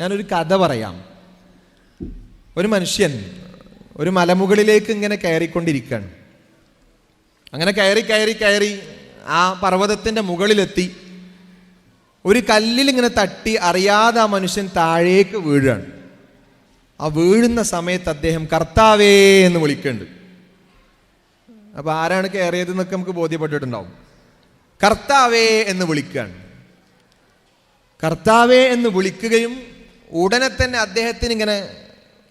ഞാനൊരു കഥ പറയാം. ഒരു മനുഷ്യൻ ഒരു മലമുകളിലേക്ക് ഇങ്ങനെ കയറിക്കൊണ്ടിരിക്കുകയാണ്. അങ്ങനെ കയറി കയറി കയറി ആ പർവതത്തിന്റെ മുകളിലെത്തി. ഒരു കല്ലിൽ ഇങ്ങനെ തട്ടി അറിയാതെ ആ മനുഷ്യൻ താഴേക്ക് വീഴുകയാണ്. ആ വീഴുന്ന സമയത്ത് അദ്ദേഹം കർത്താവേ എന്ന് വിളിക്കുന്നുണ്ട്. അപ്പോൾ ആരാണ് കയറിയത് എന്നൊക്കെ നമുക്ക് ബോധ്യപ്പെട്ടിട്ടുണ്ടാവും. കർത്താവേ എന്ന് വിളിക്കുകയാണ്. കർത്താവേ എന്ന് വിളിക്കുകയും ഉടനെ തന്നെ അദ്ദേഹത്തിന് ഇങ്ങനെ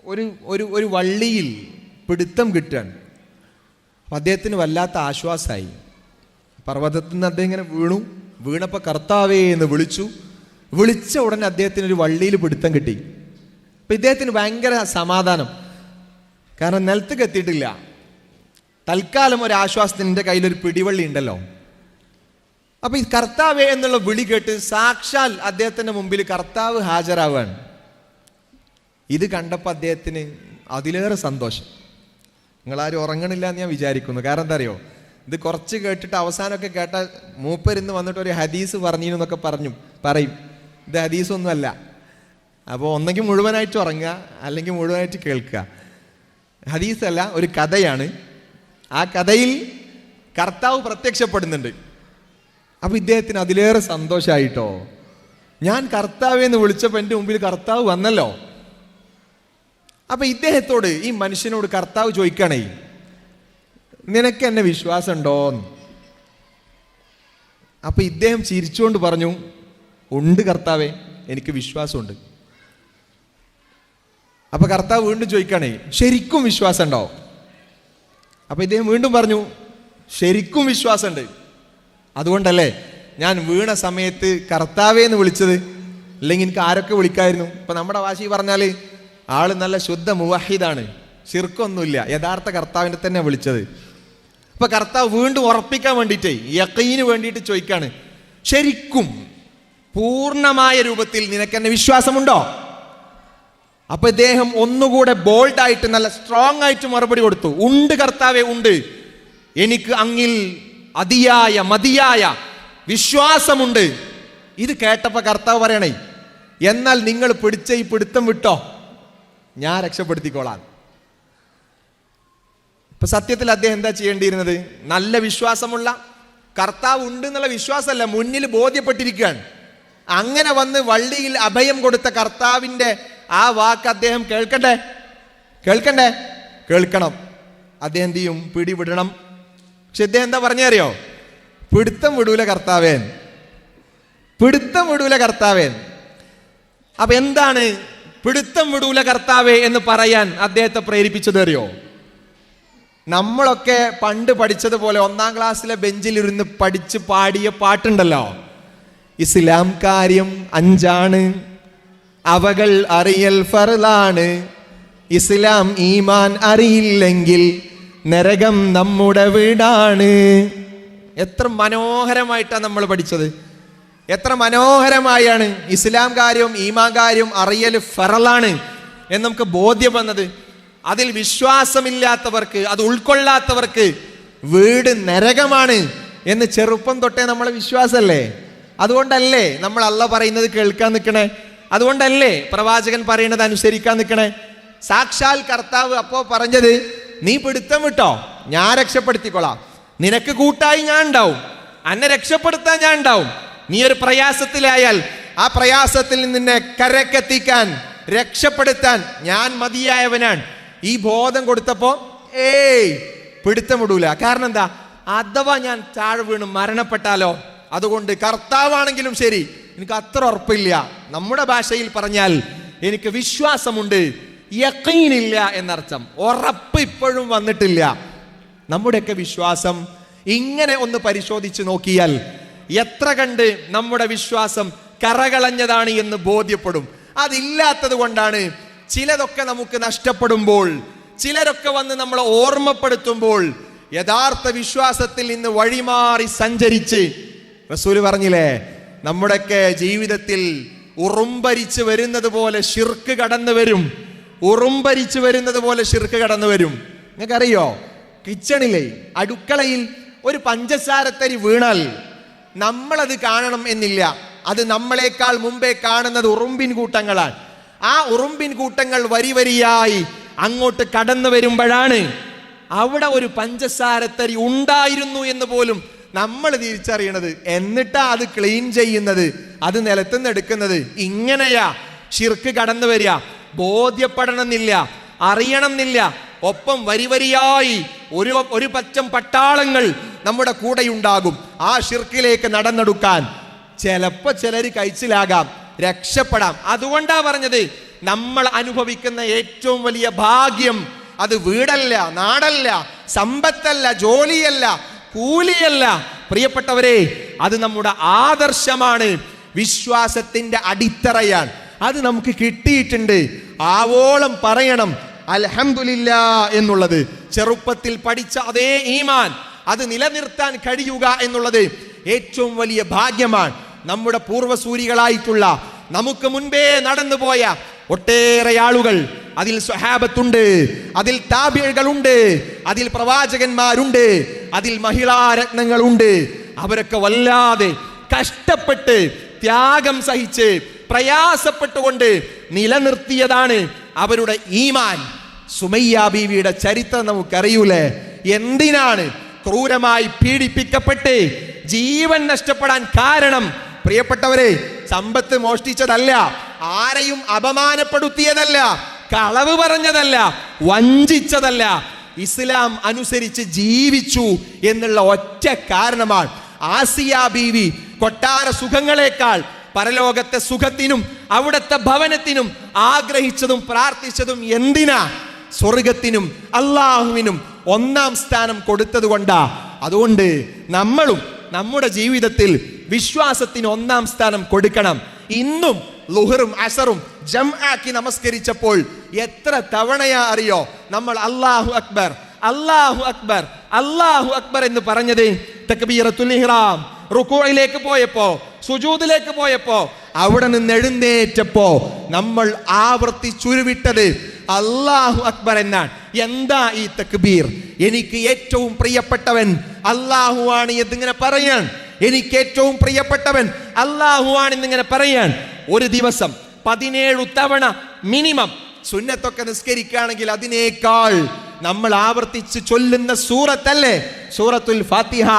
ഒരു ഒരു ഒരു വള്ളിയിൽ പിടുത്തം കിട്ടുകയാണ്. അപ്പം അദ്ദേഹത്തിന് വല്ലാത്ത ആശ്വാസമായി പർവതത്തിൽ നിന്ന് അദ്ദേഹം ഇങ്ങനെ വീണു. വീണപ്പോൾ കർത്താവേ എന്ന് വിളിച്ചു. വിളിച്ച ഉടനെ അദ്ദേഹത്തിന് ഒരു വള്ളിയിൽ പിടുത്തം കിട്ടി. അപ്പം ഇദ്ദേഹത്തിന് ഭയങ്കര സമാധാനം. കാരണം നിലത്തേക്ക് എത്തിയിട്ടില്ല. തൽക്കാലം ഒരു ആശ്വാസത്തിന് എന്റെ കയ്യിലൊരു പിടിവള്ളി ഉണ്ടല്ലോ. അപ്പൊ ഈ കർത്താവ് എന്നുള്ള വിളി കേട്ട് സാക്ഷാൽ അദ്ദേഹത്തിന്റെ മുമ്പിൽ കർത്താവ് ഹാജരാവാണ്. ഇത് കണ്ടപ്പോൾ അദ്ദേഹത്തിന് അതിലേറെ സന്തോഷം. നിങ്ങളാരും ഉറങ്ങണില്ല എന്ന് ഞാൻ വിചാരിക്കുന്നു. കാരണം എന്താ അറിയോ? ഇത് കുറച്ച് കേട്ടിട്ട് അവസാനമൊക്കെ കേട്ട മൂപ്പരിന്ന് വന്നിട്ട് ഒരു ഹദീസ് പറഞ്ഞു എന്നൊക്കെ പറഞ്ഞു പറയും. ഇത് ഹദീസൊന്നുമല്ല. അപ്പോൾ ഒന്നെങ്കിൽ മുഴുവനായിട്ട് ഉറങ്ങുക അല്ലെങ്കിൽ മുഴുവനായിട്ട് കേൾക്കുക. ഹദീസല്ല ഒരു കഥയാണ്. ആ കഥയിൽ കർത്താവ് പ്രത്യക്ഷപ്പെടുന്നുണ്ട്. അപ്പൊ ഇദ്ദേഹത്തിന് അതിലേറെ സന്തോഷമായിട്ടോ ഞാൻ കർത്താവെന്ന് വിളിച്ചപ്പോൾ എന്റെ മുമ്പിൽ കർത്താവ് വന്നല്ലോ. അപ്പൊ ഇദ്ദേഹത്തോട് ഈ മനുഷ്യനോട് കർത്താവ് ചോദിക്കണേ നിനക്ക് എന്നെ വിശ്വാസമുണ്ടോ? അപ്പൊ ഇദ്ദേഹം ചിരിച്ചുകൊണ്ട് പറഞ്ഞു ഉണ്ട് കർത്താവേ എനിക്ക് വിശ്വാസമുണ്ട്. അപ്പൊ കർത്താവ് വീണ്ടും ചോദിക്കണേ ശരിക്കും വിശ്വാസം ഉണ്ടോ അപ്പൊ ഇദ്ദേഹം വീണ്ടും പറഞ്ഞു ശരിക്കും വിശ്വാസമുണ്ട്. അതുകൊണ്ടല്ലേ ഞാൻ വീണ സമയത്ത് കർത്താവേ എന്ന് വിളിച്ചത്. അല്ലെങ്കിൽ എനിക്ക് ആരൊക്കെ വിളിക്കായിരുന്നു? ഇപ്പൊ നമ്മുടെ വാശി പറഞ്ഞാൽ ആൾ നല്ല ശുദ്ധ മുവാഹിദാണ്. ശിർക്കൊന്നുമില്ല. യഥാർത്ഥ കർത്താവിനെ തന്നെ വിളിച്ചത്. അപ്പൊ കർത്താവ് വീണ്ടും ഉറപ്പിക്കാൻ വേണ്ടിയിട്ടേ യക്കീന് വേണ്ടിയിട്ട് ചോദിക്കാണ്. ശരിക്കും പൂർണമായ രൂപത്തിൽ നിനക്ക് എന്നെ വിശ്വാസമുണ്ടോ? അപ്പൊ ഇദ്ദേഹം ഒന്നുകൂടെ ബോൾഡായിട്ട് നല്ല സ്ട്രോങ് ആയിട്ട് മറുപടി കൊടുത്തു. ഉണ്ട് കർത്താവെ ഉണ്ട്. എനിക്ക് അങ്ങിൽ അതിയായ മതിയായ വിശ്വാസമുണ്ട്. ഇത് കേട്ടപ്പോൾ കർത്താവ് പറയണേ എന്നാൽ നിങ്ങൾ പിടിച്ച ഈ പിടുത്തം വിട്ടോ? ഞാൻ രക്ഷപ്പെടുത്തിക്കോളാം. ഇപ്പൊ സത്യത്തിൽ അദ്ദേഹം എന്താ ചെയ്യേണ്ടിയിരുന്നത്? നല്ല വിശ്വാസമുള്ള കർത്താവ് ഉണ്ട് എന്നുള്ള വിശ്വാസമല്ല മുന്നിൽ ബോധ്യപ്പെട്ടിരിക്കുകയാണ്. അങ്ങനെ വന്ന് വള്ളിയിൽ അഭയം കൊടുത്ത കർത്താവിന്റെ ആ വാക്ക് അദ്ദേഹം കേൾക്കണ്ടേ? കേൾക്കണ്ടേ? കേൾക്കണം. അദ്ദേഹം എന്ത് ചെയ്യും? പിടിവിടണം. പക്ഷെ ഇദ്ദേഹം എന്താ പറഞ്ഞറിയോ? പിടുത്തം വിടൂല കർത്താവേൻ. പിടുത്തം വിടൂല കർത്താവേൻ. അപ്പൊ എന്താണ് പിടുത്തം വിടൂല കർത്താവേ എന്ന് പറയാൻ അദ്ദേഹത്തെ പ്രേരിപ്പിച്ചത് അറിയോ? നമ്മളൊക്കെ പണ്ട് പഠിച്ചതുപോലെ ഒന്നാം ക്ലാസ്സിലെ ബെഞ്ചിലിരുന്ന് പഠിച്ച് പാടിയ പാട്ടുണ്ടല്ലോ. ഇസ്ലാം കാര്യം അഞ്ചാണ്. അവകൾ അറിയൽ ഫറലാണ് ഇസ്ലാം ഈമാൻ അറിയില്ലെങ്കിൽ നരകം നമ്മുടെ വീടാണ്. എത്ര മനോഹരമായിട്ടാണ് നമ്മൾ പഠിച്ചത്. എത്ര മനോഹരമായാണ് ഇസ്ലാം കാര്യവും ഈമാൻ കാര്യവും അറിയൽ ഫറലാണ് എന്ന് നമുക്ക് ബോധ്യം വന്നത്. അതിൽ വിശ്വാസമില്ലാത്തവർക്ക് അത് ഉൾക്കൊള്ളാത്തവർക്ക് വീട് നരകമാണ് എന്ന് ചെറുപ്പം തൊട്ടേ നമ്മളെ വിശ്വാസമല്ലേ? അതുകൊണ്ടല്ലേ നമ്മൾ അല്ല പറയുന്നത് കേൾക്കാൻ നിൽക്കണേ? അതുകൊണ്ടല്ലേ പ്രവാചകൻ പറയുന്നത് അനുസരിക്കാൻ നിൽക്കണേ? സാക്ഷാൽ കർത്താവ് അപ്പോ പറഞ്ഞത് നീ പിടുത്തം വിട്ടോ. ഞാൻ രക്ഷപ്പെടുത്തിക്കൊള്ളാം നിനക്ക് കൂട്ടായി ഞാൻ ഉണ്ടാവും. അന്നെ രക്ഷപ്പെടുത്താൻ ഞാൻ ഉണ്ടാവും. നീ ഒരു പ്രയാസത്തിലായാൽ ആ പ്രയാസത്തിൽ നിന്നെ കരക്കെത്തിക്കാൻ രക്ഷപ്പെടുത്താൻ ഞാൻ മതിയായവനാണ്. ഈ ബോധം കൊടുത്തപ്പോ ഏയ് പിടുത്തം വിടൂല. കാരണം എന്താ? അഥവാ ഞാൻ താഴെ വീണ് മരണപ്പെട്ടാലോ അതുകൊണ്ട് കർത്താവാണെങ്കിലും ശരി. എനിക്ക് അത്ര ഉറപ്പില്ല. നമ്മുടെ ഭാഷയിൽ പറഞ്ഞാൽ എനിക്ക് വിശ്വാസമുണ്ട്. യക്കീനില്ല എന്നർത്ഥം. ഉറപ്പ് ഇപ്പോഴും വന്നിട്ടില്ല. നമ്മുടെയൊക്കെ വിശ്വാസം ഇങ്ങനെ ഒന്ന് പരിശോധിച്ച് നോക്കിയാൽ എത്ര കണ്ട് നമ്മുടെ വിശ്വാസം കറകളഞ്ഞതാണ് എന്ന് ബോധ്യപ്പെടും. അതില്ലാത്തത് കൊണ്ടാണ് ചിലതൊക്കെ നമുക്ക് നഷ്ടപ്പെടുമ്പോൾ ചിലരൊക്കെ വന്ന് നമ്മളെ ഓർമ്മപ്പെടുത്തുമ്പോൾ യഥാർത്ഥ വിശ്വാസത്തിൽ നിന്ന് വഴിമാറി സഞ്ചരിച്ച് റസൂൽ പറഞ്ഞില്ലേ നമ്മുടെയൊക്കെ ജീവിതത്തിൽ ഉറുമ്പരിച്ച് വരുന്നത് പോലെ ഷിർക്ക് കടന്നു വരും. ഉറുമ്പരിച്ച് വരുന്നത് പോലെ ഷിർക്ക് കടന്നു വരും. നിങ്ങൾക്കറിയോ? കിച്ചണിലെ അടുക്കളയിൽ ഒരു പഞ്ചസാരത്തരി വീണാൽ നമ്മളത് കാണണം എന്നില്ല. അത് നമ്മളെക്കാൾ മുമ്പേ കാണുന്നത് ഉറുമ്പിൻ കൂട്ടങ്ങളാണ്. ആ ഉറുമ്പിൻ കൂട്ടങ്ങൾ വരി വരിയായി അങ്ങോട്ട് കടന്നു വരുമ്പോഴാണ് അവിടെ ഒരു പഞ്ചസാരത്തരി ഉണ്ടായിരുന്നു എന്ന് പോലും നമ്മൾ തിരിച്ചറിയണത്. എന്നിട്ടാ അത് ക്ലീൻ ചെയ്യുന്നത്. അത് നിലത്തുനിന്ന് എടുക്കുന്നത്. ഇങ്ങനെയാ ഷിർക്ക് കടന്നു വരിക. ബോധ്യപ്പെടണമെന്നില്ല അറിയണമെന്നില്ല. ഒപ്പം വരിവരിയായി ഒരു ഒരു പച്ചം പട്ടാളങ്ങൾ നമ്മുടെ കൂടെയുണ്ടാകും. ആ ഷിർക്കിലേക്ക് നടന്നെടുക്കാൻ ചിലപ്പോ ചിലർ കഴിച്ചിലാകാം രക്ഷപ്പെടാം. അതുകൊണ്ടാ പറഞ്ഞത് നമ്മൾ അനുഭവിക്കുന്ന ഏറ്റവും വലിയ ഭാഗ്യം അത് വീടല്ല നാടല്ല സമ്പത്തല്ല ജോലിയല്ല കൂലിയല്ല. പ്രിയപ്പെട്ടവരെ അത് നമ്മുടെ ആദർശമാണ് വിശ്വാസത്തിന്റെ അടിത്തറയാണ്. അത് നമുക്ക് കിട്ടിയിട്ടുണ്ട്. ആവോളം പറയണം അൽഹമില്ല എന്നുള്ളത്. ചെറുപ്പത്തിൽ പഠിച്ച അതേ ഈമാൻ അത് നിലനിർത്താൻ കഴിയുക എന്നുള്ളത് ഏറ്റവും വലിയ ഭാഗ്യമാണ്. നമ്മുടെ പൂർവസൂരികളായിട്ടുള്ള നമുക്ക് മുൻപേ നടന്നുപോയ ഒട്ടേറെ ആളുകൾ അതിൽ സ്വഹാബത്തുണ്ട് അതിൽ താബികളുണ്ട് അതിൽ പ്രവാചകന്മാരുണ്ട് അതിൽ മഹിളാരത്നങ്ങളുണ്ട്. അവരൊക്കെ വല്ലാതെ കഷ്ടപ്പെട്ട് ത്യാഗം സഹിച്ച് പ്രയാസപ്പെട്ടുകൊണ്ട് നിലനിർത്തിയതാണ് അവരുടെ ഈമാൻ. സുമയ്യ ബീവിയുടെ ചരിത്രം നമുക്കറിയൂലേ? എന്തിനാണ് ക്രൂരമായി പീഡിപ്പിക്കപ്പെട്ട് ജീവൻ നഷ്ടപ്പെടാൻ കാരണം? പ്രിയപ്പെട്ടവരെ സമ്പത്ത് മോഷ്ടിച്ചതല്ല ആരെയും അപമാനപ്പെടുത്തിയതല്ല കളവ് പറഞ്ഞതല്ല വഞ്ചിച്ചതല്ല. ഇസ്ലാം അനുസരിച്ച് ജീവിച്ചു എന്നുള്ള ഒറ്റ കാരണമാണ് ആസിയ ബീവി കൊട്ടാര സുഖങ്ങളെക്കാൾ പരലോകത്തെ സുഖത്തിനും അവിടുത്തെ ഭവനത്തിനും ആഗ്രഹിച്ചതും പ്രാർത്ഥിച്ചതും എന്തിനാ? സ്വർഗത്തിനും അള്ളാഹുവിനും ഒന്നാം സ്ഥാനം കൊടുത്തത് കൊണ്ടാ? അതുകൊണ്ട് നമ്മളും നമ്മുടെ ജീവിതത്തിൽ വിശ്വാസത്തിന് ഒന്നാം സ്ഥാനം കൊടുക്കണം. ഇന്നും ലുഹറും അസറും ജം ആക്കി നമസ്കരിച്ചപ്പോൾ എത്ര തവണയാ അറിയോ? നമ്മൾ അള്ളാഹു അക്ബർ അള്ളാഹു അക്ബർ അള്ളാഹു അക്ബർ എന്ന് പറഞ്ഞത് തക്ബീറത്തുൽ ഇഹ്റാം. റുക്കോയിലേക്ക് പോയപ്പോ സുജൂദിലേക്ക് പോയപ്പോ അവിടെ നിന്ന് എഴുന്നേറ്റപ്പോ നമ്മൾ ആവർത്തിച്ചുരുവിട്ടത് അള്ളാഹു അക്ബർ എന്നാണ്. എന്താ ഈ തക്ബീർ? എനിക്ക് ഏറ്റവും പ്രിയപ്പെട്ടവൻ അള്ളാഹു ആണ് എന്നിങ്ങനെ പറയാൻ. എനിക്ക് ഏറ്റവും പ്രിയപ്പെട്ടവൻ അള്ളാഹു ആണ് എന്നിങ്ങനെ പറയാൻ. ഒരു ദിവസം പതിനേഴു തവണ മിനിമം സുന്നത്തൊക്കെ നിസ്കരിക്കുകയാണെങ്കിൽ അതിനേക്കാൾ നമ്മൾ ആവർത്തിച്ച് ചൊല്ലുന്ന സൂറത്തല്ലേ? സൂറത്തുൽ ഫാത്തിഹ.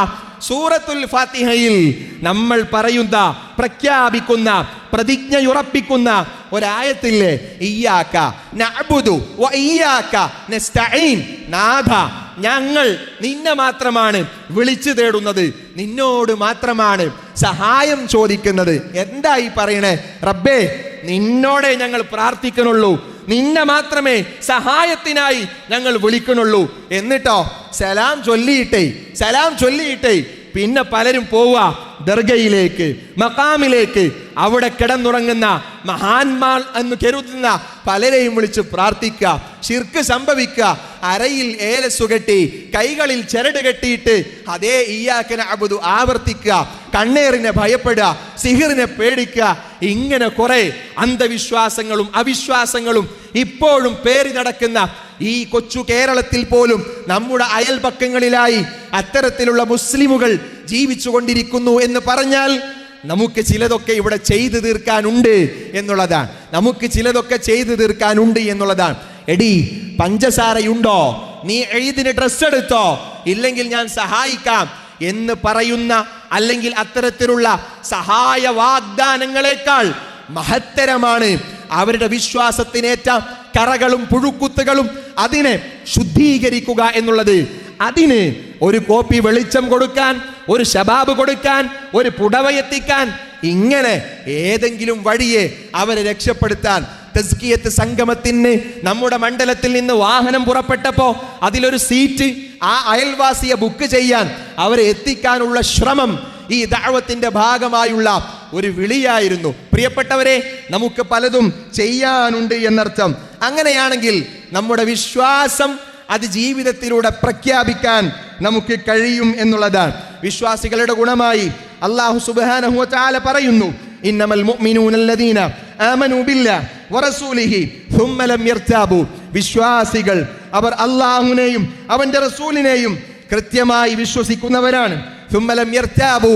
സൂറത്തുൽ ഫാത്തിഹയിൽ നമ്മൾ പറയുന്ന പ്രഖ്യാപിക്കുന്ന പ്രതിജ്ഞയുറപ്പിക്കുന്ന ഒരായത്തില്ലേ ഇയ്യാക്ക നഅബുദു വ ഇയ്യാക്ക നസ്തഈൻ. നാഥ ഞങ്ങൾ നിന്നെ മാത്രമാണ് വിളിച്ചു തേടുന്നത് നിന്നോട് മാത്രമാണ് സഹായം ചോദിക്കുന്നത്. എന്താ പറയണേ? റബ്ബേ നിന്നോടെ ഞങ്ങൾ പ്രാർത്ഥിക്കണുള്ളൂ. നിന്നെ മാത്രമേ സഹായത്തിനായി ഞങ്ങൾ വിളിക്കണുള്ളൂ എന്നിട്ടോ? സലാം ചൊല്ലിയിട്ടേ. സലാം ചൊല്ലിയിട്ടേ. പിന്നെ പലരും പോവുക ദർഗയിലേക്ക് മക്കാമിലേക്ക് അവിടെ കിടന്നുറങ്ങുന്ന മഹാന്മാൾ എന്ന് കരുതുന്ന പലരെയും വിളിച്ച് പ്രാർത്ഥിക്കുക ശിർക്ക് സംഭവിക്കുക അരയിൽ ഏലസ് കെട്ടി കൈകളിൽ ചരട് കെട്ടിയിട്ട് അതേ ഈയാക്കന അബുദു ആവർത്തിക്കുക കണ്ണേറിനെ ഭയപ്പെടുക സിഹിറിനെ പേടിക്കുക. ഇങ്ങനെ കുറെ അന്ധവിശ്വാസങ്ങളും അവിശ്വാസങ്ങളും ഇപ്പോഴും പേറി നടക്കുന്ന ഈ കൊച്ചു കേരളത്തിൽ പോലും നമ്മുടെ അയൽപക്കങ്ങളിലായി അത്തരത്തിലുള്ള മുസ്ലിമുകൾ ജീവിച്ചു കൊണ്ടിരിക്കുന്നു എന്ന് പറഞ്ഞാൽ നമുക്ക് ചിലതൊക്കെ ഇവിടെ ചെയ്തു തീർക്കാനുണ്ട് എന്നുള്ളതാണ്. നമുക്ക് ചിലതൊക്കെ ചെയ്തു തീർക്കാനുണ്ട് എന്നുള്ളതാണ്. എടി പഞ്ചസാരയുണ്ടോ? നീ എഴുതിന് ഡ്രസ് എടുത്തോ? ഇല്ലെങ്കിൽ ഞാൻ സഹായിക്കാം എന്ന് പറയുന്ന അല്ലെങ്കിൽ അത്തരത്തിലുള്ള സഹായ വാഗ്ദാനങ്ങളെക്കാൾ മഹത്തരമാണ് അവരുടെ വിശ്വാസത്തിനേറ്റ കറകളും പുഴുക്കുത്തുകളും അതിനെ ശുദ്ധീകരിക്കുക എന്നുള്ളത്. അതിന് ഒരു കോപ്പി വെളിച്ചം കൊടുക്കാൻ ഒരു ശബാബ് കൊടുക്കാൻ ഒരു പുടവയെത്തിക്കാൻ ഇങ്ങനെ ഏതെങ്കിലും വഴിയെ അവരെ രക്ഷപ്പെടുത്താൻ തസ്കിയത്ത് സംഗമത്തിന് നമ്മുടെ മണ്ഡലത്തിൽ നിന്ന് വാഹനം പുറപ്പെട്ടപ്പോ അതിലൊരു സീറ്റ് ആ അയൽവാസിയെ ബുക്ക് ചെയ്യാൻ അവരെ എത്തിക്കാനുള്ള ശ്രമം ഈ ദാവത്തിന്റെ ഭാഗമായുള്ള ഒരു വിളിയായിരുന്നു. പ്രിയപ്പെട്ടവരെ നമുക്ക് പലതും ചെയ്യാനുണ്ട് എന്നർത്ഥം. അങ്ങനെയാണെങ്കിൽ നമ്മുടെ വിശ്വാസം അത് ജീവിതത്തിലൂടെ പ്രഖ്യാപിക്കാൻ നമുക്ക് കഴിയും എന്നുള്ളതാണ് വിശ്വാസികളുടെ ഗുണമായി അള്ളാഹു സുബ്ഹാനഹു വതആല പറയുന്നു ഇന്നമൽ മുഅ്മിനൂന അല്ലദീന ആമനു ബില്ലാഹി വറസൂലിഹി ثم ലം യർതാബു വിശ്വാസികൾ അവർ അള്ളാഹുവിനെയും അവന്റെ റസൂലിനെയും കൃത്യമായി വിശ്വസിക്കുന്നവരാണ് ثم ലം യർതാബു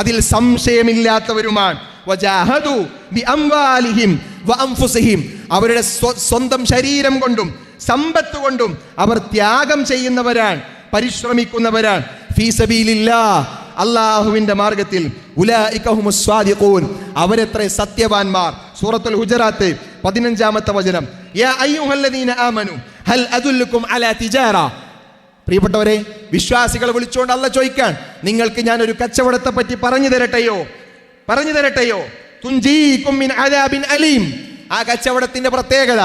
അതിൽ സംശയമില്ലാത്തവരുമാണ് വജാഹദു ബിഅംവാലിഹിം വഅൻഫുസിഹിം അവരുടെ സ്വ- സ്വന്തം ശരീരം കൊണ്ടും സമ്പത്ത് കൊണ്ടും അവർ ത്യാഗം ചെയ്യുന്നവരാണ് പരിശ്രമിക്കുന്നവരാണ്. ഫീ സബീലില്ലാ അള്ളാഹുവിന്റെ മാർഗത്തിൽ അവരെത്ര സത്യവാൻമാർ. സൂറത്തുൽ ഹുജറാത്ത് പതിനഞ്ചാമത്തെ വചനം. ഹൽ പ്രിയപ്പെട്ടവരെ വിശ്വാസികളെ വിളിച്ചുകൊണ്ട് അല്ല ചോദിക്കാൻ നിങ്ങൾക്ക് ഞാൻ ഒരു കച്ചവടത്തെ പറ്റി പറഞ്ഞു തരട്ടെയോ? പറഞ്ഞു തരട്ടെയോ? അലീം. ആ കച്ചവടത്തിന്റെ പ്രത്യേകത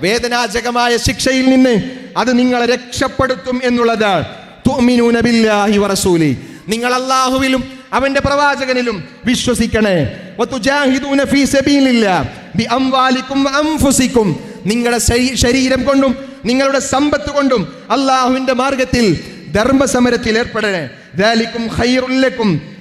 വേദനാജകമായ ശിക്ഷയിൽ നിന്ന് അത് നിങ്ങളെ രക്ഷപ്പെടുത്തും എന്നുള്ളതാണ് നിങ്ങൾ അള്ളാഹുവിലും അവന്റെ പ്രവാചകനിലും വിശ്വസിക്കണേ. നിങ്ങളുടെ ശരീരം കൊണ്ടും നിങ്ങളുടെ സമ്പത്ത് കൊണ്ടും അള്ളാഹുവിന്റെ മാർഗത്തിൽ ധർമ്മസമരത്തിൽ ഏർപ്പെടണേ.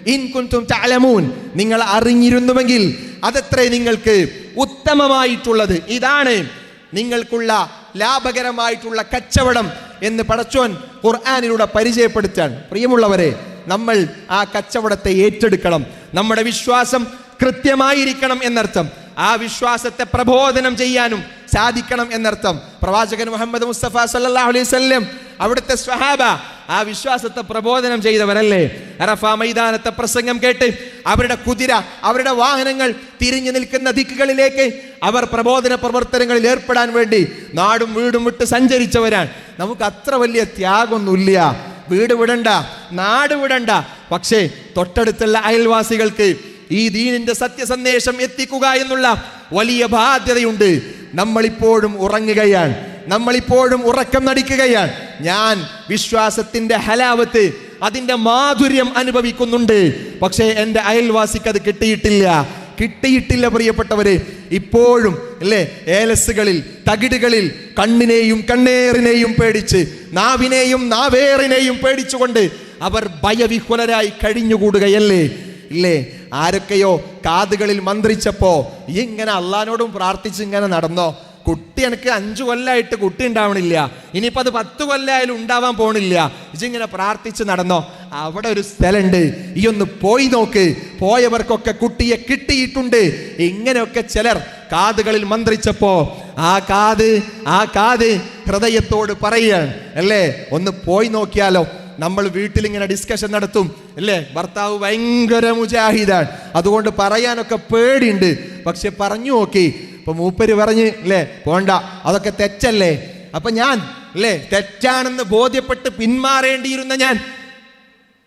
ഇൻ തഅലമൂൻ. നിങ്ങൾ അറിഞ്ഞിരുന്നുവെങ്കിൽ അതത്രേ നിങ്ങൾക്ക് ഉത്തമമായിട്ടുള്ളത്. ഇതാണ് നിങ്ങൾക്കുള്ള ലാഭകരമായിട്ടുള്ള കച്ചവടം എന്ന് പടച്ചോൻ ഖുർആാനിലൂടെ പരിചയപ്പെടുത്താൻ. പ്രിയമുള്ളവരെ നമ്മൾ ആ കച്ചവടത്തെ ഏറ്റെടുക്കണം. നമ്മുടെ വിശ്വാസം കൃത്യമായിരിക്കണം എന്നർത്ഥം. ആ വിശ്വാസത്തെ പ്രബോധനം ചെയ്യാനും സാധിക്കണം എന്നർത്ഥം. പ്രവാചകൻ മുഹമ്മദ് മുസ്തഫ സല്ലാ അലൈവല്ലം അവിടുത്തെ സ്വഹാബ ആ വിശ്വാസത്തെ പ്രബോധനം ചെയ്തവരല്ലേ? അറഫ മൈതാനത്തെ പ്രസംഗം കേട്ട് അവരുടെ കുതിര അവരുടെ വാഹനങ്ങൾ തിരിഞ്ഞു നിൽക്കുന്ന ദിക്കുകളിലേക്ക് അവർ പ്രബോധന പ്രവർത്തനങ്ങളിൽ ഏർപ്പെടാൻ വേണ്ടി നാടും വീടും വിട്ട് സഞ്ചരിച്ചവരാണ്. നമുക്ക് അത്ര വലിയ ത്യാഗമൊന്നുമില്ല. വീട് വിടണ്ട നാട് വിടണ്ട. പക്ഷേ തൊട്ടടുത്തുള്ള അയൽവാസികൾക്ക് ഈ ദീനിന്റെ സത്യസന്ദേശം എത്തിക്കുക എന്നുള്ള വലിയ ബാധ്യതയുണ്ട്. നമ്മളിപ്പോഴും ഉറങ്ങുകയാണ്. നമ്മളിപ്പോഴും ഉറക്കം നടിക്കുകയാണ്. ഞാൻ വിശ്വാസത്തിന്റെ ഹലാവത്ത് അതിന്റെ മാധുര്യം അനുഭവിക്കുന്നുണ്ട്. പക്ഷേ എന്റെ അയൽവാസിക്ക് അത് കിട്ടിയിട്ടില്ല. കിട്ടിയിട്ടില്ല പ്രിയപ്പെട്ടവരെ. ഇപ്പോഴും അല്ലേ ഏലസുകളിൽ തകിടുകളിൽ കണ്ണിനെയും കണ്ണേറിനെയും പേടിച്ച് നാവിനെയും നാവേറിനെയും പേടിച്ചുകൊണ്ട് അവർ ഭയവിഹ്വലരായി കഴിഞ്ഞുകൂടുകയല്ലേ? ഇല്ലേ ആരൊക്കെയോ കാതുകളിൽ മന്ത്രിച്ചപ്പോ ഇങ്ങനെ അള്ളഹാനോടും പ്രാർത്ഥിച്ച് ഇങ്ങനെ നടന്നോ? കുട്ടി എനിക്ക് അഞ്ചു കൊല്ലമായിട്ട് കുട്ടി ഉണ്ടാവണില്ല. ഇനിയിപ്പോൾ അത് പത്ത് കൊല്ലായാലും ഉണ്ടാവാൻ പോണില്ല. ഇജിങ്ങനെ പ്രാർത്ഥിച്ച് നടന്നോ? അവിടെ ഒരു സ്ഥലമുണ്ട് ഈ ഒന്ന് പോയി നോക്ക്. പോയവർക്കൊക്കെ കുട്ടിയെ കിട്ടിയിട്ടുണ്ട്. ഇങ്ങനെയൊക്കെ ചിലർ കാതുകളിൽ മന്ത്രിച്ചപ്പോ ആ കാത് ആ കാത് ഹൃദയത്തോട് പറയുകയാണ് അല്ലേ? ഒന്ന് പോയി നോക്കിയാലോ? നമ്മൾ വീട്ടിൽ ഇങ്ങനെ ഡിസ്കഷൻ നടത്തും. അല്ലേ? ഭർത്താവ് ഭയങ്കര മുജാഹിദാണ്. അതുകൊണ്ട് പറയാനൊക്കെ പേടിയുണ്ട്. പക്ഷെ പറഞ്ഞു നോക്കി ഇപ്പൊ മൂപ്പര് പറഞ്ഞ് അല്ലേ പോണ്ട അതൊക്കെ തെറ്റല്ലേ? അപ്പൊ ഞാൻ അല്ലേ തെറ്റാണെന്ന് ബോധ്യപ്പെട്ട് പിന്മാറേണ്ടിയിരുന്ന ഞാൻ.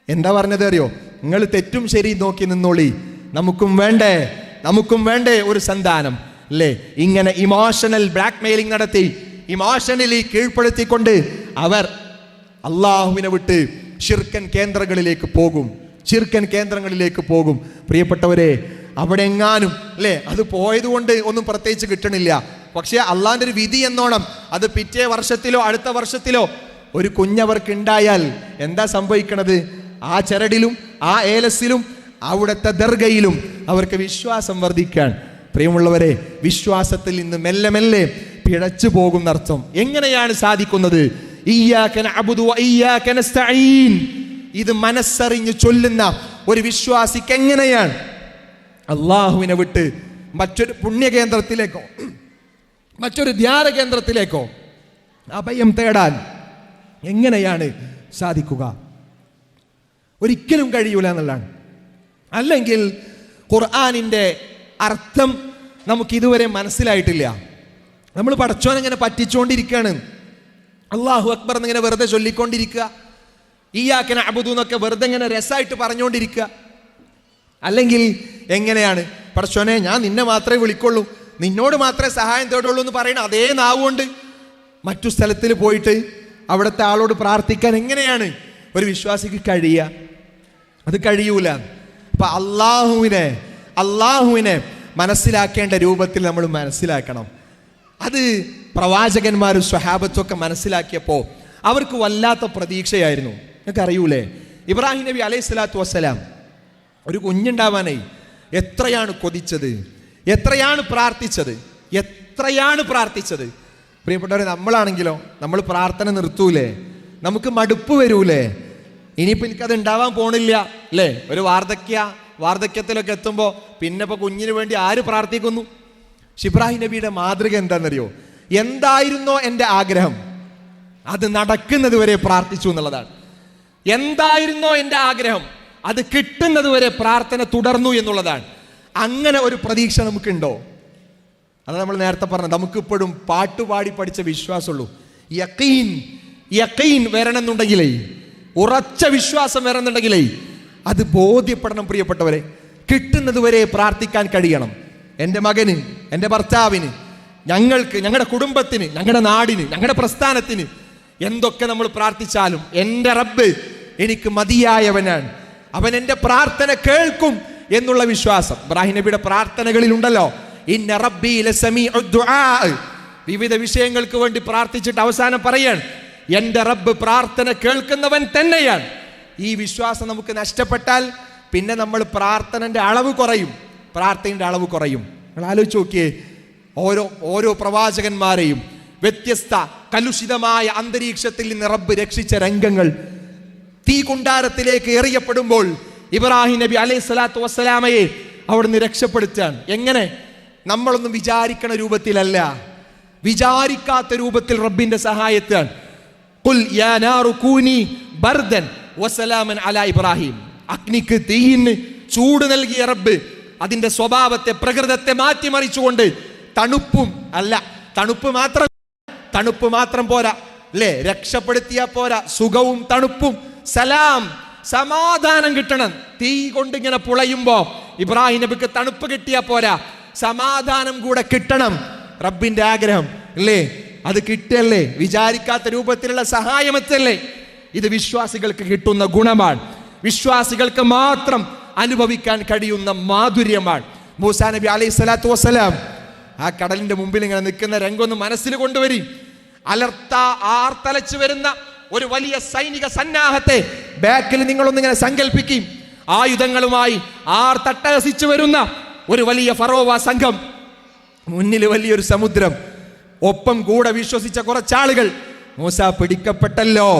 എന്താ പറഞ്ഞത് അറിയോ? നിങ്ങൾ തെറ്റും ശരി നോക്കി നിന്നോളി. നമുക്കും വേണ്ടേ നമുക്കും വേണ്ടേ ഒരു സന്താനം അല്ലേ ഇങ്ങനെ ഇമോഷണൽ ബ്ലാക്ക് മെയിലിംഗ് നടത്തി ഇമോഷണലി കീഴ്പ്പെടുത്തിക്കൊണ്ട് അവർ അള്ളാഹുവിനെ വിട്ട് ഷിർക്കൻ കേന്ദ്രങ്ങളിലേക്ക് പോകും. ചിർക്കൻ കേന്ദ്രങ്ങളിലേക്ക് പോകും. പ്രിയപ്പെട്ടവരെ അവിടെ എങ്ങാനും അല്ലേ? അത് പോയത് കൊണ്ട് ഒന്നും പ്രത്യേകിച്ച് കിട്ടണില്ല. പക്ഷേ അള്ളാന്റെ ഒരു വിധി എന്നോണം അത് പിറ്റേ വർഷത്തിലോ അടുത്ത വർഷത്തിലോ ഒരു കുഞ്ഞവർക്ക് ഉണ്ടായാൽ എന്താ സംഭവിക്കണത്? ആ ചരടിലും ആ ഏലസിലും അവിടുത്തെ ദർഗയിലും അവർക്ക് വിശ്വാസം വർദ്ധിക്കാൻ. പ്രിയമുള്ളവരെ വിശ്വാസത്തിൽ നിന്ന് മെല്ലെ മെല്ലെ പിഴച്ചു പോകുന്നർത്ഥം. എങ്ങനെയാണ് സാധിക്കുന്നത്. ഇത് മനസ്സറിഞ്ഞ് ചൊല്ലുന്ന ഒരു വിശ്വാസിക്ക് എങ്ങനെയാണ്? അള്ളാഹുവിനെ വിട്ട് മറ്റൊരു പുണ്യകേന്ദ്രത്തിലേക്കോ മറ്റൊരു ധ്യാന കേന്ദ്രത്തിലേക്കോ അഭയം തേടാൻ എങ്ങനെയാണ് സാധിക്കുക? ഒരിക്കലും കഴിയൂല എന്നുള്ളതാണ്. അല്ലെങ്കിൽ ഖുർആാനിന്റെ അർത്ഥം നമുക്ക് ഇതുവരെ മനസ്സിലായിട്ടില്ല. നമ്മൾ പടച്ചോനെങ്ങനെ പറ്റിച്ചുകൊണ്ടിരിക്കുകയാണ് അള്ളാഹു അക്ബർ എന്നിങ്ങനെ വെറുതെ ചൊല്ലിക്കൊണ്ടിരിക്കുക. ഈയാക്കന അബുദു എന്നൊക്കെ വെറുതെ ഇങ്ങനെ രസമായിട്ട് പറഞ്ഞുകൊണ്ടിരിക്കുക അല്ലെങ്കിൽ എങ്ങനെയാണ്? പടച്ചോനെ ഞാൻ നിന്നെ മാത്രമേ വിളിക്കുള്ളൂ. നിന്നോട് മാത്രമേ സഹായം തേടുള്ളൂ എന്ന് പറയുന്ന അതേ നാവുകൊണ്ട് മറ്റു സ്ഥലത്തിൽ പോയിട്ട് അവിടുത്തെ ആളോട് പ്രാർത്ഥിക്കാൻ എങ്ങനെയാണ്? ഒരു വിശ്വാസിക്ക് കഴിയുക അത് കഴിയൂല. അപ്പൊ അള്ളാഹുവിനെ അള്ളാഹുവിനെ മനസ്സിലാക്കേണ്ട രൂപത്തിൽ നമ്മൾ മനസ്സിലാക്കണം. അത് പ്രവാചകന്മാരും സ്വഹാബത്തൊക്കെ മനസ്സിലാക്കിയപ്പോൾ അവർക്ക് വല്ലാത്ത പ്രതീക്ഷയായിരുന്നു. നിങ്ങൾക്ക് അറിയൂലേ ഇബ്രാഹിം നബി അലൈഹി സ്വലാത്തു വസ്സലാം ഒരു കുഞ്ഞുണ്ടാവാനായി എത്രയാണ് കൊതിച്ചത്? എത്രയാണ് പ്രാർത്ഥിച്ചത്? എത്രയാണ് പ്രാർത്ഥിച്ചത്? പ്രിയപ്പെട്ടവരെ നമ്മളാണെങ്കിലോ നമ്മൾ പ്രാർത്ഥന നിർത്തൂലേ? നമുക്ക് മടുപ്പ് വരൂലേ? ഇനിയിപ്പോൾ എനിക്കത് ഉണ്ടാവാൻ പോണില്ല അല്ലേ? ഒരു വാർദ്ധക്യ വാർദ്ധക്യത്തിലൊക്കെ എത്തുമ്പോൾ പിന്നെ ഇപ്പോൾ കുഞ്ഞിന് വേണ്ടി ആര് പ്രാർത്ഥിക്കുന്നു? ഷിബ്രാഹിം നബിയുടെ മാതൃക എന്താണെന്നറിയോ? എന്തായിരുന്നോ എന്റെ ആഗ്രഹം? അത് നടക്കുന്നത് വരെ പ്രാർത്ഥിച്ചു എന്നുള്ളതാണ്. എന്തായിരുന്നോ എന്റെ ആഗ്രഹം? അത് കിട്ടുന്നത് വരെ പ്രാർത്ഥന തുടർന്നു എന്നുള്ളതാണ്. അങ്ങനെ ഒരു പ്രതീക്ഷ നമുക്കുണ്ടോ? അത് നമ്മൾ നേരത്തെ പറഞ്ഞത് നമുക്കിപ്പോഴും പാട്ടുപാടി പഠിച്ച വിശ്വാസമുള്ളൂ. യക്കീൻ യക്കീൻ വരണമെന്നുണ്ടെങ്കിലേ ഉറച്ച വിശ്വാസം വരണമെന്നുണ്ടെങ്കിലേ അത് ബോധ്യപ്പെടണം പ്രിയപ്പെട്ടവരെ. കിട്ടുന്നത് വരെ പ്രാർത്ഥിക്കാൻ കഴിയണം. എന്റെ മകന് എന്റെ ഭർത്താവിന് ഞങ്ങൾക്ക് ഞങ്ങളുടെ കുടുംബത്തിന് ഞങ്ങളുടെ നാടിന് ഞങ്ങളുടെ പ്രസ്ഥാനത്തിന് എന്തൊക്കെ നമ്മൾ പ്രാർത്ഥിച്ചാലും എന്റെ റബ്ബ് എനിക്ക് മതിയായവനാണ്. അവൻ എന്റെ പ്രാർത്ഥന കേൾക്കും എന്നുള്ള വിശ്വാസം. ഇബ്രാഹിം നബിയുടെ പ്രാർത്ഥനകളിൽ ഉണ്ടല്ലോ വിവിധ വിഷയങ്ങൾക്ക് വേണ്ടി പ്രാർത്ഥിച്ചിട്ട് അവസാനം പറയാണ് എന്റെ റബ്ബ് പ്രാർത്ഥന കേൾക്കുന്നവൻ തന്നെയാണ്. ഈ വിശ്വാസം നമുക്ക് നഷ്ടപ്പെട്ടാൽ പിന്നെ നമ്മൾ പ്രാർത്ഥനന്റെ അളവ് കുറയും. പ്രാർത്ഥനയുടെ അളവ് കുറയും. നിങ്ങൾ ആലോചിച്ച് നോക്കിയേ ഓരോ ഓരോ പ്രവാചകന്മാരെയും വ്യത്യസ്ത കലുഷിതമായ അന്തരീക്ഷത്തിൽ നിന്ന് റബ്ബ് രക്ഷിച്ച രംഗങ്ങൾ തീ കുണ്ടാരത്തിലേക്ക് എറിയപ്പെടുമ്പോൾ ഇബ്രാഹിം നബി അലൈഹി സ്വലാത്തു വസ്സലാമയെ അവിടുന്ന് രക്ഷപ്പെടുത്താൻ. എങ്ങനെ? നമ്മളൊന്നും വിചാരിക്കണ രൂപത്തിലല്ല. വിചാരിക്കാത്ത രൂപത്തിൽ റബ്ബിന്റെ സഹായത്താണ് ബർദൻ വസലാമൻ ഇബ്രാഹിം. അഗ്നിക്ക് തീയിന് ചൂട് നൽകിയ റബ്ബ് അതിന്റെ സ്വഭാവത്തെ പ്രകൃതത്തെ മാറ്റിമറിച്ചുകൊണ്ട് തണുപ്പും അല്ല തണുപ്പ് മാത്രം തണുപ്പ് മാത്രം പോരാ അല്ലേ രക്ഷപ്പെടുത്തിയ പോരാ സുഖവും തണുപ്പും സലാം സമാധാനം കിട്ടണം. തീ കൊണ്ട് ഇങ്ങനെ പുളയുമ്പോ ഇബ്രാഹിം നബിക്ക് തണുപ്പ് കിട്ടിയാ പോരാ. സമാധാനം കൂടെ കിട്ടണം. റബ്ബിന്റെ ആഗ്രഹം അല്ലേ? അത് കിട്ടല്ലേ വിചാരിക്കാത്ത രൂപത്തിലുള്ള സഹായം എത്തല്ലേ? ഇത് വിശ്വാസികൾക്ക് കിട്ടുന്ന ഗുണമാണ്. വിശ്വാസികൾക്ക് മാത്രം അനുഭവിക്കാൻ കഴിയുന്ന മാധുര്യമാണ്. മൂസാ നബി അലൈഹി സ്വലാത്തു വസ്സലാം ആ കടലിന്റെ മുമ്പിൽ ഇങ്ങനെ നിൽക്കുന്ന രംഗൊന്ന് മനസ്സിൽ കൊണ്ടുവരി. അലർത്ത ആർത്തലച്ചു വരുന്ന ഒരു വലിയ സൈനിക സന്നാഹത്തെ ബാക്കിൽ നിങ്ങളൊന്നിങ്ങനെ സങ്കല്പിക്കും ആയുധങ്ങളുമായി ആർ തട്ടഹസിച്ചു വരുന്ന ഒരു വലിയ ഫറോവ സംഘം മുന്നിൽ വലിയൊരു സമുദ്രം ഒപ്പം കൂടെ വിശ്വസിച്ച കുറച്ചാളുകൾ മൂസ പിടിക്കപ്പെട്ടല്ലോ